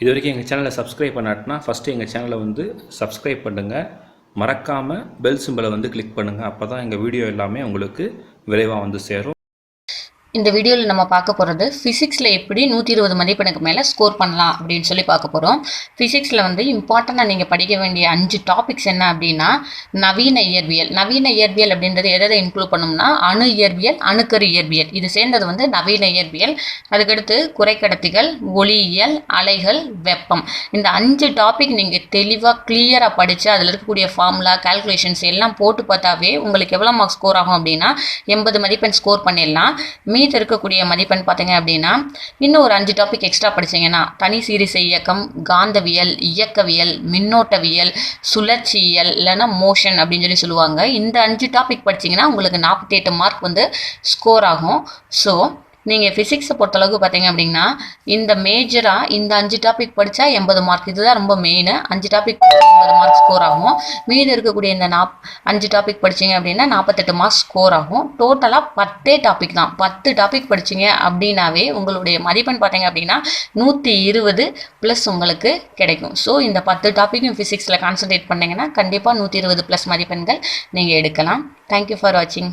இது வரைக்கும் எங்கள் சேனலை சப்ஸ்கிரைப் பண்ணாட்டினா ஃபஸ்ட்டு எங்கள் சேனலை வந்து சப்ஸ்கிரைப் பண்ணுங்கள் மறக்காமல் பெல் சிம்பலை வந்து கிளிக் பண்ணுங்கள் அப்போ தான் எங்கள் வீடியோ எல்லாமே உங்களுக்கு விரைவாக வந்து சேரும். இந்த வீடியோவில் நம்ம பார்க்க போகிறது ஃபிசிக்ஸில் எப்படி நூற்றி இருபது மதிப்பெண்ணுக்கு மேலே ஸ்கோர் பண்ணலாம் அப்படின்னு சொல்லி பார்க்க போகிறோம் ஃபிசிக்ஸில் வந்து இம்பார்ட்டண்ட்டாக நீங்கள் படிக்க வேண்டிய அஞ்சு டாபிக்ஸ் என்ன அப்படின்னா நவீன இயற்பியல். நவீன இயற்பியல் அப்படின்றது எதை எதை இன்க்ளூட் பண்ணும்னா அணு இயற்பியல் அணுக்கரு இயற்பியல். இது சேர்ந்தது வந்து நவீன இயற்பியல். அதுக்கடுத்து குறைக்கடத்திகள் ஒளியியல் அலைகள் வெப்பம். இந்த அஞ்சு டாபிக் நீங்கள் தெளிவாக கிளியராக படித்து அதில் இருக்கக்கூடிய ஃபார்முலா கால்குலேஷன்ஸ் எல்லாம் போட்டு பார்த்தாவே உங்களுக்கு எவ்வளோ மார்க் ஸ்கோர் ஆகும் அப்படின்னா எண்பது மதிப்பெண் ஸ்கோர் பண்ணிடலாம். மீட் இருக்கக்கூடிய மதிப்பெண் பார்த்தீங்க அப்படின்னா இன்னும் ஒரு அஞ்சு டாபிக் எக்ஸ்ட்ரா படிச்சீங்கன்னா தனி சீரிசை இயக்கம் காந்தவியல் இயக்கவியல் மின்னோட்டவியல் சுழற்சியியல் இல்லைன்னா மோஷன் அப்படின்னு சொல்லி சொல்லுவாங்க. இந்த அஞ்சு டாபிக் படிச்சீங்கன்னா உங்களுக்கு நாற்பத்தி எட்டு மார்க் வந்து ஸ்கோர் ஆகும். ஸோ நீங்கள் ஃபிசிக்ஸை பொறுத்தளவுக்கு பார்த்தீங்க அப்படின்னா இந்த மேஜராக இந்த அஞ்சு டாபிக் படித்தா எண்பது மார்க் இதுதான் ரொம்ப மெயின் அஞ்சு டாபிக் எண்பது மார்க் ஸ்கோர் ஆகும். மீதி இருக்கக்கூடிய இந்த நாப் அஞ்சு டாபிக் படிச்சிங்க அப்படின்னா நாற்பத்தெட்டு மார்க்ஸ் ஸ்கோர் ஆகும். டோட்டலாக பத்தே டாபிக் தான். பத்து டாபிக் படிச்சிங்க அப்படின்னாவே உங்களுடைய மதிப்பெண் பார்த்தீங்க அப்படின்னா நூற்றி இருபது ப்ளஸ் உங்களுக்கு கிடைக்கும். ஸோ இந்த பத்து டாப்பிக்கும் ஃபிசிக்ஸில் கான்சன்ட்ரேட் பண்ணிங்கன்னா கண்டிப்பாக நூற்றி இருபது ப்ளஸ் மதிப்பெண்கள் நீங்கள் எடுக்கலாம். தேங்க்யூ ஃபார் வாட்சிங்